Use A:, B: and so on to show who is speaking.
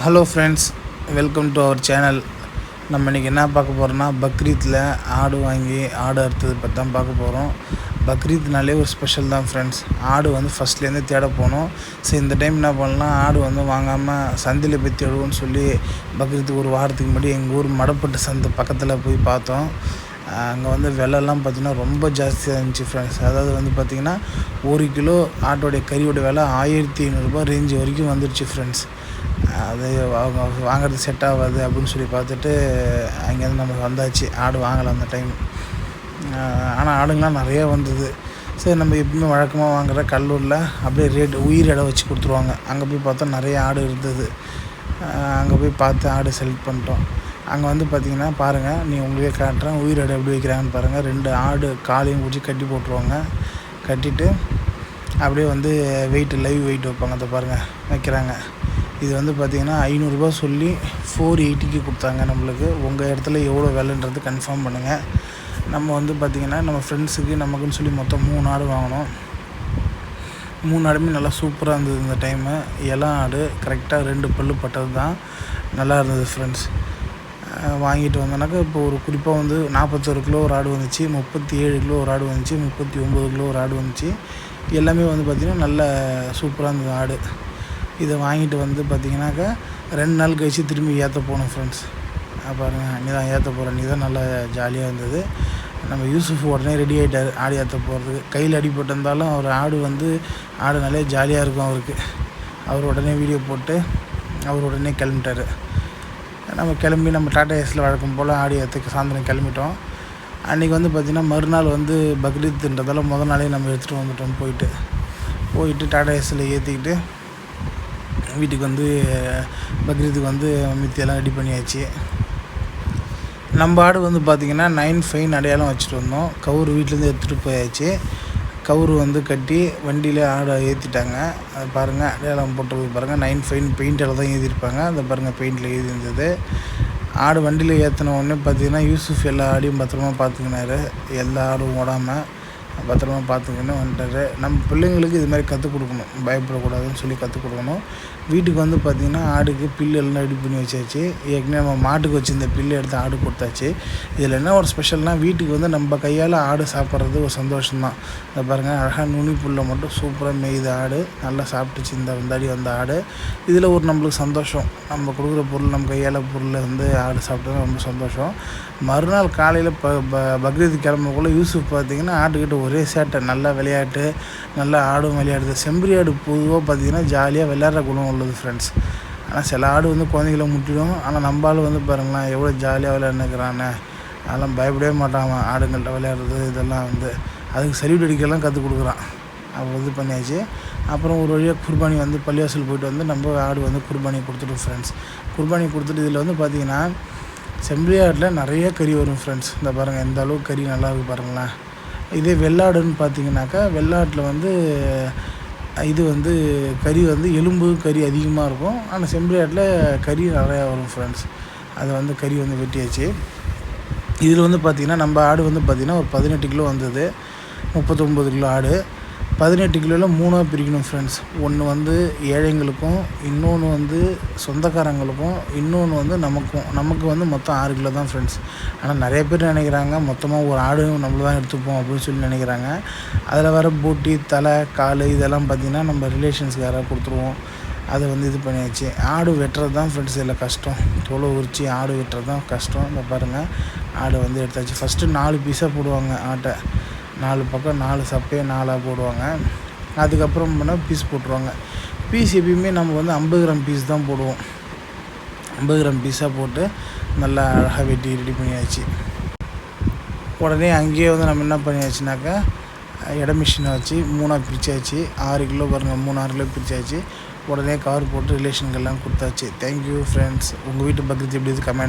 A: Hello friends welcome to our channel நம்ம இன்றைக்கி என்ன பார்க்க போகிறோன்னா பக்ரீத்தில் ஆடு வாங்கி ஆடு அறுத்தது பற்றி தான் பார்க்க போகிறோம் பக்ரீத்னாலே ஒரு ஸ்பெஷல் தான் ஃப்ரெண்ட்ஸ் ஆடு வந்து ஃபஸ்ட்லேருந்து தேட போனோம் சரி இந்த டைம் என்ன பண்ணலாம்? ஆடு வந்து வாங்காமல் சந்தையில் போய் தேடுவோம்னு சொல்லி பக்ரீத்துக்கு ஒரு வாரத்துக்கு முன்னாடி எங்கள் ஊர் மடப்பட்டு சந்தை பக்கத்தில் போய் பார்த்தோம். அங்கே வந்து விலைலாம் பார்த்திங்கன்னா ரொம்ப ஜாஸ்தியாக இருந்துச்சு ஃப்ரெண்ட்ஸ் அதாவது வந்து பார்த்திங்கன்னா ஒரு கிலோ ஆட்டோடைய கறியோட விலை ஆயிரத்தி ஐநூறுரூபா ரேஞ்சு வரைக்கும் வந்துடுச்சு ஃப்ரெண்ட்ஸ் அது அவங்க வாங்குறது செட் ஆகாது அப்படின்னு சொல்லி பார்த்துட்டு அங்கேருந்து நம்ம வந்தாச்சு. ஆடு வாங்கலை அந்த டைம் ஆனால் ஆடுங்களாம் நிறையா வந்தது. சரி நம்ம எப்பவுமே வழக்கமாக வாங்குற கல்லூரில் அப்படியே ரேட் உயிர் இடம் வச்சு கொடுத்துருவாங்க. அங்கே போய் பார்த்தா நிறைய ஆடு இருந்தது. அங்கே போய் பார்த்து ஆடு செலக்ட் பண்ணிட்டோம். அங்கே வந்து பார்த்திங்கன்னா பாருங்கள் நீ உங்களுக்கே காட்டுறேன். உயிர் இடம் எப்படி வைக்கிறாங்கன்னு பாருங்கள் ரெண்டு ஆடு காலையும் பிடிச்சி கட்டி போட்டுருவாங்க. கட்டிட்டு அப்படியே வந்து வெயிட் லைவ் வெயிட் வைப்பாங்க. அதை பாருங்கள் வைக்கிறாங்க. இது வந்து பார்த்திங்கன்னா ஐநூறுரூபா சொல்லி ஃபோர் எயிட்டிக்கு கொடுத்தாங்க நம்மளுக்கு. உங்கள் இடத்துல எவ்வளோ விலைன்றது கன்ஃபார்ம் பண்ணுங்கள் நம்ம வந்து பார்த்திங்கன்னா நம்ம ஃப்ரெண்ட்ஸுக்கு நமக்குன்னு சொல்லி மொத்தம் மூணு ஆடு வாங்கினோம். மூணு ஆடுமே நல்லா சூப்பராக இருந்தது இந்த டைமு இளம் ஆடு கரெக்டாக ரெண்டு பல்லு பட்டது தான். நல்லா இருந்தது ஃப்ரெண்ட்ஸ் வாங்கிட்டு வந்தோன்னாக்கா இப்போ ஒரு குறிப்பாக வந்து நாற்பத்தொரு கிலோ ஒரு ஆடு வந்துச்சு முப்பத்தி ஏழு கிலோ ஒரு ஆடு வந்துச்சு முப்பத்தி ஒம்பது கிலோ ஒரு ஆடு வந்துச்சு. எல்லாமே வந்து பார்த்திங்கன்னா நல்ல சூப்பராக இருந்தது ஆடு. இதை வாங்கிட்டு வந்து பார்த்திங்கனாக்கா ரெண்டு நாள் கழித்து திரும்பி ஏற்ற போனோம் ஃப்ரெண்ட்ஸ் பாருங்கள் நீ தான் ஏற்ற போகிற நீ தான் நல்லா ஜாலியாக இருந்தது. நம்ம யூசுஃப் உடனே ரெடி ஆகிட்டார் ஆடு ஏற்ற போகிறதுக்கு கையில் அடிபட்டிருந்தாலும் அவர் ஆடு வந்து ஆடு நல்லா ஜாலியாக இருக்கும் அவருக்கு. அவர் உடனே வீடியோ போட்டு அவர் உடனே கிளம்பிட்டார். நம்ம கிளம்பி நம்ம டாட்டா ஏஸில் வழக்கம் போல் ஆடி ஏற்றுக்கு சாயந்தரம் கிளம்பிட்டோம். அன்றைக்கி வந்து பார்த்திங்கன்னா மறுநாள் வந்து பக்ரீத்ன்றதால முதல் நாளே நம்ம எடுத்துகிட்டு வந்துட்டோம் போயிட்டு. போயிட்டு டாடா ஏஸில் ஏற்றிக்கிட்டு வீட்டுக்கு வந்து பக்ரீத்துக்கு வந்து மித்தியெல்லாம் ரெடி பண்ணியாச்சு. நம்ம ஆடு வந்து பார்த்திங்கன்னா நைன் ஃபைன் அடையாளம் வச்சுட்டு வந்தோம். கவுரு வீட்டிலேருந்து எடுத்துகிட்டு போயாச்சு. கவுரு வந்து கட்டி வண்டியில் ஆடை ஏற்றிட்டாங்க அது பாருங்கள் அடையாளம் போட்டு பாருங்கள் நைன் ஃபைன் பெயிண்டில் தான் ஏற்றிருப்பாங்க அந்த பாருங்கள் பெயிண்டில் எழுதி இருந்தது ஆடு வண்டியில் ஏற்றின உடனே பார்த்தீங்கன்னா யூசுஃப் எல்லா ஆடையும் பத்திரமா பார்த்துக்கினாரு எல்லா ஆடும் ஓடாமல் பத்திரமா பார்த்துக்கணும் வந்துட்டு. நம்ம பிள்ளைங்களுக்கு இது மாதிரி கற்றுக் கொடுக்கணும். பயப்படக்கூடாதுன்னு சொல்லி கற்றுக் கொடுக்கணும். வீட்டுக்கு வந்து பார்த்திங்கன்னா ஆடுக்கு பில்லு எல்லாம் ரெடி பண்ணி வச்சாச்சு. ஏற்கனவே நம்ம மாட்டுக்கு வச்சுருந்த பில்லு எடுத்து ஆடு கொடுத்தாச்சு. இதில் என்ன ஒரு ஸ்பெஷல்னால் வீட்டுக்கு வந்து நம்ம கையால் ஆடு சாப்பிட்றது ஒரு சந்தோஷம்தான். இந்த பாருங்கள் அழகாக நுனி புல்லை மட்டும் சூப்பராக மெய்து ஆடு. நல்லா சாப்பிட்டுச்சு இந்த வந்தாடி வந்த ஆடு. இதில் ஒரு நம்மளுக்கு சந்தோஷம். நம்ம கொடுக்குற பொருள் நம்ம கையால் பொருளை வந்து ஆடு சாப்பிட்டது ரொம்ப சந்தோஷம். மறுநாள் காலையில் ப பக்ரீத் கிளம்பக்குள்ளே யூசுஃப் பார்த்திங்கன்னா ஆட்டுக்கிட்ட ஒரே சேட்டை நல்லா விளையாட்டு நல்லா ஆடும் விளையாடுது. செம்பரி ஆடு பொதுவாக பார்த்திங்கன்னா ஜாலியாக விளையாடுற குணம் உள்ளது ஃப்ரெண்ட்ஸ் ஆனால் சில ஆடு வந்து குழந்தைங்கள முட்டிடும். ஆனால் நம்ம ஆள் வந்து பாருங்களேன் எவ்வளோ ஜாலியாக விளையாடுனுக்கிறானே அதெல்லாம் பயப்படவே மாட்டான் ஆடுங்கள்ட்ட விளையாடுறது இதெல்லாம் வந்து. அதுக்கு சல்யூட் அடிக்கலாம் கற்றுக் கொடுக்குறான். அப்போ இது பண்ணியாச்சு. அப்புறம் ஒரு வழியாக குர்பானி வந்து பள்ளிவாசல் போயிட்டு வந்து நம்ம ஆடு வந்து குர்பானி கொடுத்துட்டோம் ஃப்ரெண்ட்ஸ் குர்பானி கொடுத்துட்டு இதில் வந்து பார்த்திங்கன்னா செம்பரி ஆட்டில் நிறைய கறி வரும் ஃப்ரெண்ட்ஸ் இந்த பாருங்கள் எந்த அளவுக்கு கறி நல்லா இருக்குது பாருங்களேன். இதே வெள்ளாடுன்னு பார்த்தீங்கன்னாக்கா வெள்ளாட்டில் வந்து இது வந்து கறி வந்து எலும்பு கறி அதிகமாக இருக்கும். ஆனால் செம்பரி ஆட்டில் கறி நிறையா வரும் ஃப்ரெண்ட்ஸ் அதை வந்து கறி வந்து வெட்டியாச்சு. இதில் வந்து பார்த்திங்கன்னா நம்ம ஆடு வந்து பார்த்திங்கன்னா ஒரு பதினெட்டு கிலோ வந்தது. முப்பத்தொம்பது கிலோ ஆடு. பதினெட்டு கிலோவில் மூணாக பிரிக்கணும் ஃப்ரெண்ட்ஸ் ஒன்று வந்து ஏழைங்களுக்கும் இன்னொன்று வந்து சொந்தக்காரங்களுக்கும் இன்னொன்று வந்து நமக்கும். நமக்கு வந்து மொத்தம் ஆறு கிலோ தான் ஃப்ரெண்ட்ஸ் ஆனால் நிறைய பேர் நினைக்கிறாங்க மொத்தமாக ஒரு ஆடு நம்மள தான் எடுத்துப்போம் அப்படின்னு சொல்லி நினைக்கிறாங்க. அதில் வர பூட்டி தலை கால் இதெல்லாம் பார்த்திங்கன்னா நம்ம ரிலேஷன்ஸ்க்கு யாராவது கொடுத்துருவோம். அதை வந்து இது பண்ணியாச்சு. ஆடு வெட்டுறது தான் ஃப்ரெண்ட்ஸ் இதில் கஷ்டம். தோலை உரித்து ஆடு வெட்டுறது தான் கஷ்டம். இந்த பாருங்கள் ஆடு வந்து எடுத்தாச்சு. ஃபஸ்ட்டு நாலு பீஸாக போடுவாங்க ஆட்டை. நாலு பக்கம் நாலு சப்பையை நாலாக போடுவாங்க. அதுக்கப்புறம் பண்ணால் பீஸ் போட்டுருவாங்க. பீஸ் எப்பயுமே நம்ம வந்து ஐம்பது கிராம் பீஸ் தான் போடுவோம். ஐம்பது கிராம் பீஸாக போட்டு நல்லா அழகாக வெட்டி ரெடி பண்ணியாச்சு. உடனே அங்கேயே வந்து நம்ம என்ன பண்ணியாச்சுனாக்கா இட மிஷினை வச்சு மூணாக பிரித்தாச்சு ஆறு கிலோ பாருங்கள் மூணு ஆறு கிலோ பிரித்தாச்சு உடனே கவர் போட்டு ரிலேஷனுக்கெல்லாம் கொடுத்தாச்சு. தேங்க்யூ ஃப்ரெண்ட்ஸ் உங்கள் வீட்டு பக்கத்து எப்படி இது கமெண்ட்